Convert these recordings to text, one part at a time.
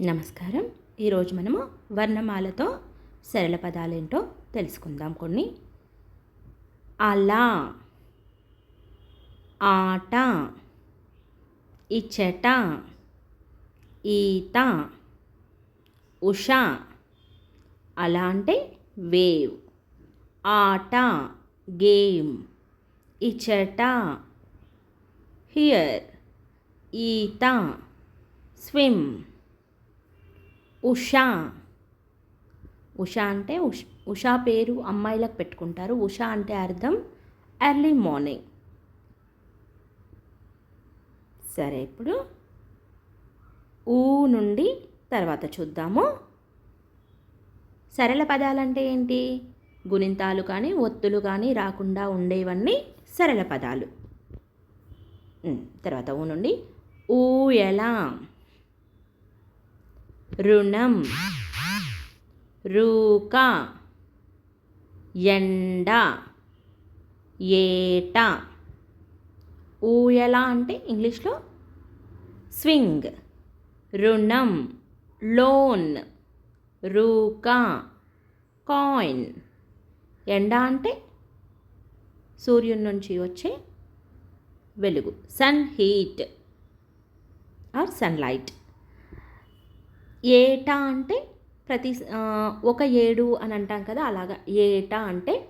నమస్కారం. ఈరోజు మనము వర్ణమాలతో సరళ పదాలేంటో తెలుసుకుందాం కొన్ని. అలా ఆట ఇచ్చట ఈత ఉష అలా అంటే వేవ్. ఆట గేమ్. ఇచ్చట హియర్. ఈత స్విమ్. ఉషా. ఉషా అంటే ఉష్ ఉషా పేరు అమ్మాయిలకు పెట్టుకుంటారు. ఉషా అంటే అర్థం ఎర్లీ మార్నింగ్. సరే ఇప్పుడు ఊ నుండి తర్వాత చూద్దాము. సరళ పదాలంటే ఏంటి? గుణింతాలు కానీ ఒత్తులు కానీ రాకుండా ఉండేవన్నీ సరళ పదాలు. తర్వాత ఊ నుండి ఊయల. రుణం. రూక. ఎండ. ఏట. ఊయల అంటే ఇంగ్లీష్లో స్వింగ్. రుణం. లోన్. రూక. కాయిన్. ఎండ అంటే సూర్యుని నుంచి వచ్చే వెలుగు. సన్ హీట్ ఆర్ సన్లైట్ ఏటా అంటే ప్రతి ఒక ఏడు అని అంటాం కదా అలాగా. ఏటా అంటే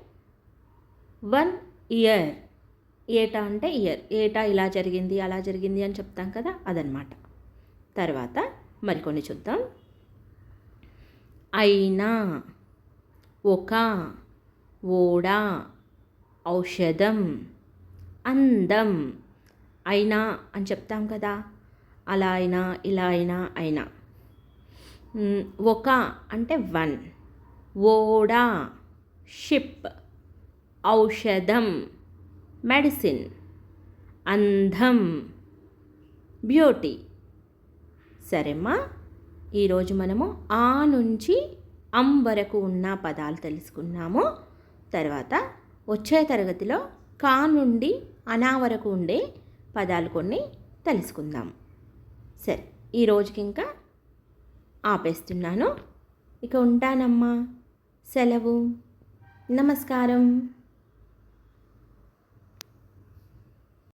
వన్ ఇయర్. ఏటా అంటే ఇయర్. ఏటా ఇలా జరిగింది అలా జరిగింది అని చెప్తాం కదా అదనమాట. తర్వాత మరికొన్ని చూద్దాం. అయినా ఒక ఓడ ఔషధం అందం అయినా అని చెప్తాం కదా. అలా అయినా ఇలా అయినా అయినా. ఒక అంటే వన్. ఓడ షిప్ ఔషధం మెడిసిన్ అందం బ్యూటీ. సరేమ్మా? ఈరోజు మనము ఆ నుంచి అం వరకు ఉన్న పదాలు తెలుసుకున్నాము. తర్వాత వచ్చే తరగతిలో కా నుండి అనా వరకు ఉండే పదాలు కొన్ని తెలుసుకుందాం. సరే ఈరోజుకి ఇంకా ఆపేస్తున్నాను. ఇక ఉంటానమ్మా. సెలవు. నమస్కారం.